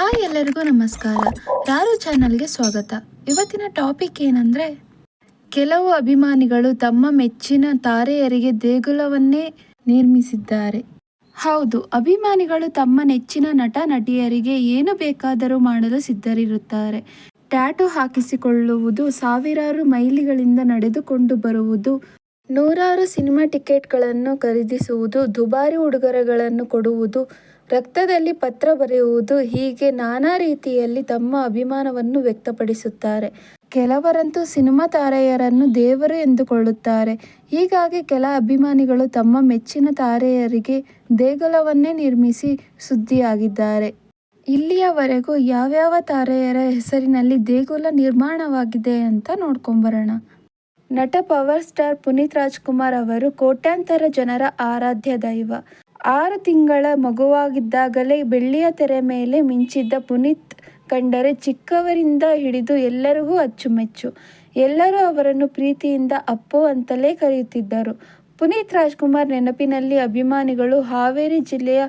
Hi ಎಲ್ಲರಿಗೂ ನಮಸ್ಕಾರ. ಯಾರು ಚಾನಲ್ಗೆ ಸ್ವಾಗತ. ಇವತ್ತಿನ ಟಾಪಿಕ್ ಏನಂದ್ರೆ, ಕೆಲವು ಅಭಿಮಾನಿಗಳು ತಮ್ಮ ಮೆಚ್ಚಿನ ತಾರೆಯರಿಗೆ ದೇಗುಲವನ್ನೇ ನಿರ್ಮಿಸಿದ್ದಾರೆ. ಹೌದು, ಅಭಿಮಾನಿಗಳು ತಮ್ಮ ನೆಚ್ಚಿನ ನಟ, ನಟಿಯರಿಗೆ ಏನು ಬೇಕಾದರೂ ಮಾಡಲು ಸಿದ್ಧರಿರುತ್ತಾರೆ. ಟ್ಯಾಟೂ ಹಾಕಿಸಿಕೊಳ್ಳುವುದು, ಸಾವಿರಾರು ಮೈಲಿಗಳಿಂದ ನಡೆದುಕೊಂಡು ಬರುವುದು, ನೂರಾರು ಸಿನಿಮಾ ಟಿಕೆಟ್ಗಳನ್ನು ಖರೀದಿಸುವುದು, ದುಬಾರಿ ಉಡುಗೊರೆಗಳನ್ನು ಕೊಡುವುದು ರಕ್ತದಲ್ಲಿ ಪತ್ರ ಬರೆಯುವುದು ಹೀಗೆ ನಾನಾ ರೀತಿಯಲ್ಲಿ ತಮ್ಮ ಅಭಿಮಾನವನ್ನು ವ್ಯಕ್ತಪಡಿಸುತ್ತಾರೆ. ಕೆಲವರಂತೂ ಸಿನಿಮಾ ತಾರೆಯರನ್ನು ದೇವರು ಎಂದುಕೊಳ್ಳುತ್ತಾರೆ. ಹೀಗಾಗಿ ಕೆಲ ಅಭಿಮಾನಿಗಳು ತಮ್ಮ ಮೆಚ್ಚಿನ ತಾರೆಯರಿಗೆ ದೇಗುಲವನ್ನೇ ನಿರ್ಮಿಸಿ ಸುದ್ದಿಯಾಗಿದ್ದಾರೆ. ಇಲ್ಲಿಯವರೆಗೂ ಯಾವ್ಯಾವ ತಾರೆಯರ ಹೆಸರಿನಲ್ಲಿ ದೇಗುಲ ನಿರ್ಮಾಣವಾಗಿದೆ ಅಂತ ನೋಡ್ಕೊಂಬರೋಣ. ನಟ ಪವರ್ ಸ್ಟಾರ್ ಪುನೀತ್ ರಾಜ್ಕುಮಾರ್ ಅವರು ಕೋಟ್ಯಾಂತರ ಜನರ ಆರಾಧ್ಯ ದೈವ. ಆರು ತಿಂಗಳ ಮಗುವಾಗಿದ್ದಾಗಲೇ ಬೆಳ್ಳಿಯ ತೆರೆ ಮೇಲೆ ಮಿಂಚಿದ್ದ ಪುನೀತ್ ಕಂಡರೆ ಚಿಕ್ಕವರಿಂದ ಹಿಡಿದು ಎಲ್ಲರಿಗೂ ಅಚ್ಚುಮೆಚ್ಚು. ಎಲ್ಲರೂ ಅವರನ್ನು ಪ್ರೀತಿಯಿಂದ ಅಪ್ಪು ಅಂತಲೇ ಕರೆಯುತ್ತಿದ್ದರು. ಪುನೀತ್ ರಾಜ್ಕುಮಾರ್ ನೆನಪಿನಲ್ಲಿ ಅಭಿಮಾನಿಗಳು ಹಾವೇರಿ ಜಿಲ್ಲೆಯ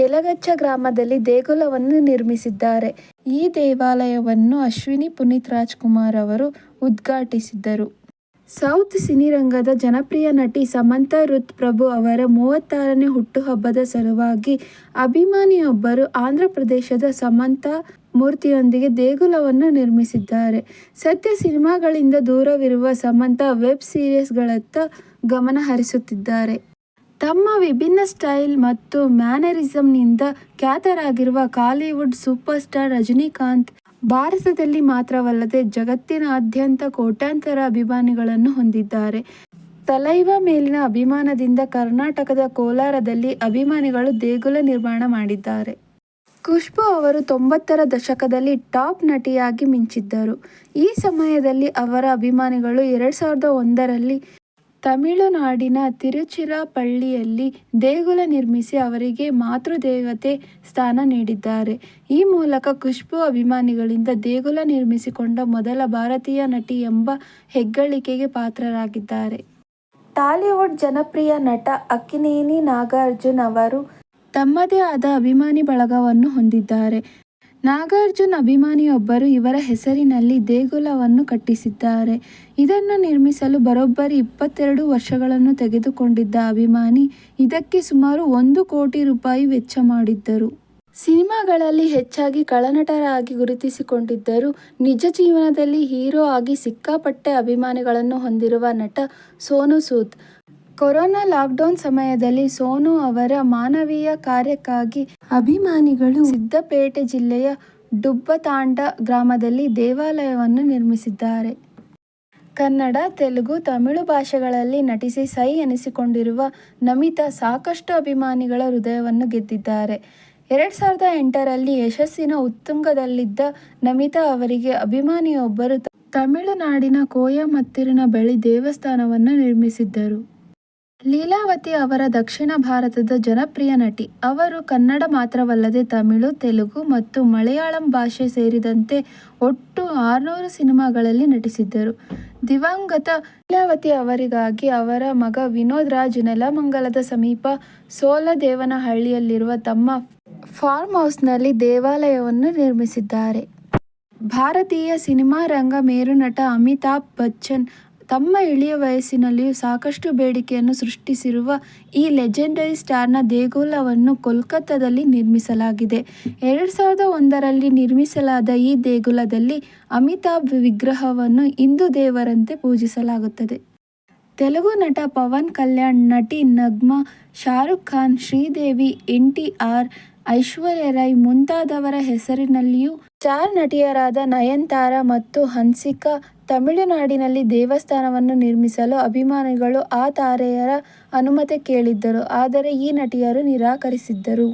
ಯಲಗಚ್ಚ ಗ್ರಾಮದಲ್ಲಿ ದೇಗುಲವನ್ನು ನಿರ್ಮಿಸಿದ್ದಾರೆ. ಈ ದೇವಾಲಯವನ್ನು ಅಶ್ವಿನಿ ಪುನೀತ್ ರಾಜ್ಕುಮಾರ್ ಅವರು ಉದ್ಘಾಟಿಸಿದ್ದರು. ಸೌತ್ ಸಿನಿರಂಗದ ಜನಪ್ರಿಯ ನಟಿ ಸಮಂತಾ ರುತ್ ಪ್ರಭು ಅವರ ಮೂವತ್ತಾರನೇ ಹುಟ್ಟುಹಬ್ಬದ ಸಲುವಾಗಿ ಅಭಿಮಾನಿಯೊಬ್ಬರು ಆಂಧ್ರ ಪ್ರದೇಶದ ಸಮಂತಾ ಮೂರ್ತಿಯೊಂದಿಗೆ ದೇಗುಲವನ್ನು ನಿರ್ಮಿಸಿದ್ದಾರೆ. ಸದ್ಯ ಸಿನಿಮಾಗಳಿಂದ ದೂರವಿರುವ ಸಮಂತಾ ವೆಬ್ ಸೀರೀಸ್ಗಳತ್ತ ಗಮನ ಹರಿಸುತ್ತಿದ್ದಾರೆ. ತಮ್ಮ ವಿಭಿನ್ನ ಸ್ಟೈಲ್ ಮತ್ತು ಮ್ಯಾನರಿಸಂನಿಂದ ಖ್ಯಾತರಾಗಿರುವ ಕಾಲಿವುಡ್ ಸೂಪರ್ ಸ್ಟಾರ್ ರಜನಿಕಾಂತ್ ಭಾರತದಲ್ಲಿ ಮಾತ್ರವಲ್ಲದೆ ಜಗತ್ತಿನಾದ್ಯಂತ ಕೋಟ್ಯಾಂತರ ಅಭಿಮಾನಿಗಳನ್ನು ಹೊಂದಿದ್ದಾರೆ. ತಲೈವ ಮೇಲಿನ ಅಭಿಮಾನದಿಂದ ಕರ್ನಾಟಕದ ಕೋಲಾರದಲ್ಲಿ ಅಭಿಮಾನಿಗಳು ದೇಗುಲ ನಿರ್ಮಾಣ ಮಾಡಿದ್ದಾರೆ. ಖುಷ್ಬು ಅವರು ತೊಂಬತ್ತರ ದಶಕದಲ್ಲಿ ಟಾಪ್ ನಟಿಯಾಗಿ ಮಿಂಚಿದ್ದರು. ಈ ಸಮಯದಲ್ಲಿ ಅವರ ಅಭಿಮಾನಿಗಳು ಎರಡು ಸಾವಿರದ ಒಂದರಲ್ಲಿ ತಮಿಳುನಾಡಿನ ತಿರುಚಿರಾಪಳ್ಳಿಯಲ್ಲಿ ದೇಗುಲ ನಿರ್ಮಿಸಿ ಅವರಿಗೆ ಮಾತೃದೇವತೆ ಸ್ಥಾನ ನೀಡಿದ್ದಾರೆ. ಈ ಮೂಲಕ ಖುಷ್ಬು ಅಭಿಮಾನಿಗಳಿಂದ ದೇಗುಲ ನಿರ್ಮಿಸಿಕೊಂಡ ಮೊದಲ ಭಾರತೀಯ ನಟಿ ಎಂಬ ಹೆಗ್ಗಳಿಕೆಗೆ ಪಾತ್ರರಾಗಿದ್ದಾರೆ. ಟಾಲಿವುಡ್ ಜನಪ್ರಿಯ ನಟ ಅಕ್ಕಿನೇನಿ ನಾಗಾರ್ಜುನ್ ಅವರು ತಮ್ಮದೇ ಆದ ಅಭಿಮಾನಿ ಬಳಗವನ್ನು ಹೊಂದಿದ್ದಾರೆ. ನಾಗಾರ್ಜುನ್ ಅಭಿಮಾನಿಯೊಬ್ಬರು ಇವರ ಹೆಸರಿನಲ್ಲಿ ದೇಗುಲವನ್ನು ಕಟ್ಟಿಸಿದ್ದಾರೆ. ಇದನ್ನು ನಿರ್ಮಿಸಲು ಬರೋಬ್ಬರಿ ಇಪ್ಪತ್ತೆರಡು ವರ್ಷಗಳನ್ನು ತೆಗೆದುಕೊಂಡಿದ್ದ ಅಭಿಮಾನಿ ಇದಕ್ಕೆ ಸುಮಾರು ಒಂದು ಕೋಟಿ ರೂಪಾಯಿ ವೆಚ್ಚ ಮಾಡಿದ್ದರು. ಸಿನಿಮಾಗಳಲ್ಲಿ ಹೆಚ್ಚಾಗಿ ಕಳನಟರಾಗಿ ಗುರುತಿಸಿಕೊಂಡಿದ್ದರು. ನಿಜ ಜೀವನದಲ್ಲಿ ಹೀರೋ ಆಗಿ ಸಿಕ್ಕಾಪಟ್ಟೆ ಅಭಿಮಾನಿಗಳನ್ನು ಹೊಂದಿರುವ ನಟ ಸೋನು ಸೂದ್. ಕೊರೋನಾ ಲಾಕ್ಡೌನ್ ಸಮಯದಲ್ಲಿ ಸೋನು ಅವರ ಮಾನವೀಯ ಕಾರ್ಯಕ್ಕಾಗಿ ಅಭಿಮಾನಿಗಳು ಸಿದ್ದಪೇಟೆ ಜಿಲ್ಲೆಯ ಡುಬ್ಬತಾಂಡ ಗ್ರಾಮದಲ್ಲಿ ದೇವಾಲಯವನ್ನು ನಿರ್ಮಿಸಿದ್ದಾರೆ. ಕನ್ನಡ, ತೆಲುಗು, ತಮಿಳು ಭಾಷೆಗಳಲ್ಲಿ ನಟಿಸಿ ಸೈ ಎನಿಸಿಕೊಂಡಿರುವ ನಮಿತಾ ಸಾಕಷ್ಟು ಅಭಿಮಾನಿಗಳ ಹೃದಯವನ್ನು ಗೆದ್ದಿದ್ದಾರೆ. ಎರಡ್ ಸಾವಿರದ ಎಂಟರಲ್ಲಿ ಯಶಸ್ಸಿನ ಉತ್ತುಂಗದಲ್ಲಿದ್ದ ನಮಿತಾ ಅವರಿಗೆ ಅಭಿಮಾನಿಯೊಬ್ಬರು ತಮಿಳುನಾಡಿನ ಕೋಯಮತ್ತಿರಿನ ಬಳಿ ದೇವಸ್ಥಾನವನ್ನು ನಿರ್ಮಿಸಿದ್ದರು. ಲೀಲಾವತಿ ಅವರ ದಕ್ಷಿಣ ಭಾರತದ ಜನಪ್ರಿಯ ನಟಿ. ಅವರು ಕನ್ನಡ ಮಾತ್ರವಲ್ಲದೆ ತಮಿಳು, ತೆಲುಗು ಮತ್ತು ಮಲಯಾಳಂ ಭಾಷೆ ಸೇರಿದಂತೆ ಒಟ್ಟು ಆರುನೂರು ಸಿನಿಮಾಗಳಲ್ಲಿ ನಟಿಸಿದ್ದರು. ದಿವಂಗತ ಲೀಲಾವತಿ ಅವರಿಗಾಗಿ ಅವರ ಮಗ ವಿನೋದ್ ರಾಜ್ ನೆಲಮಂಗಲದ ಸಮೀಪ ಸೋಲದೇವನಹಳ್ಳಿಯಲ್ಲಿರುವ ತಮ್ಮ ಫಾರ್ಮ್ ಹೌಸ್ನಲ್ಲಿ ದೇವಾಲಯವನ್ನು ನಿರ್ಮಿಸಿದ್ದಾರೆ. ಭಾರತೀಯ ಸಿನಿಮಾ ರಂಗ ಮೇರುನಟ ಅಮಿತಾಬ್ ಬಚ್ಚನ್ ತಮ್ಮ ಇಳಿಯ ವಯಸ್ಸಿನಲ್ಲಿಯೂ ಸಾಕಷ್ಟು ಬೇಡಿಕೆಯನ್ನು ಸೃಷ್ಟಿಸಿರುವ ಈ ಲೆಜೆಂಡರಿ ಸ್ಟಾರ್ನ ದೇಗುಲವನ್ನು ಕೋಲ್ಕತ್ತಾದಲ್ಲಿ ನಿರ್ಮಿಸಲಾಗಿದೆ. ಎರಡು ಸಾವಿರದ ಒಂದರಲ್ಲಿ ನಿರ್ಮಿಸಲಾದ ಈ ದೇಗುಲದಲ್ಲಿ ಅಮಿತಾಬ್ ವಿಗ್ರಹವನ್ನು ಹಿಂದೂ ದೇವರಂತೆ ಪೂಜಿಸಲಾಗುತ್ತದೆ. ತೆಲುಗು ನಟ ಪವನ್ ಕಲ್ಯಾಣ್, ನಟಿ Nagma, Shahrukh Khan, Sridevi, N T R, Aishwarya Rai ಮುಂತಾದವರ ಹೆಸರಿನಲ್ಲಿಯೂ ಸ್ಟಾರ್ ನಟಿಯರಾದ ನಯನತಾರಾ ಮತ್ತು ಹನ್ಸಿಕಾ ತಮಿಳುನಾಡಿನಲ್ಲಿ ದೇವಸ್ಥಾನವನ್ನು ನಿರ್ಮಿಸಲು ಅಭಿಮಾನಿಗಳು ಆ ತಾರೆಯರ ಅನುಮತಿ ಕೇಳಿದ್ದರು ಆದರೆ ಈ ನಟಿಯರು ನಿರಾಕರಿಸಿದ್ದರು.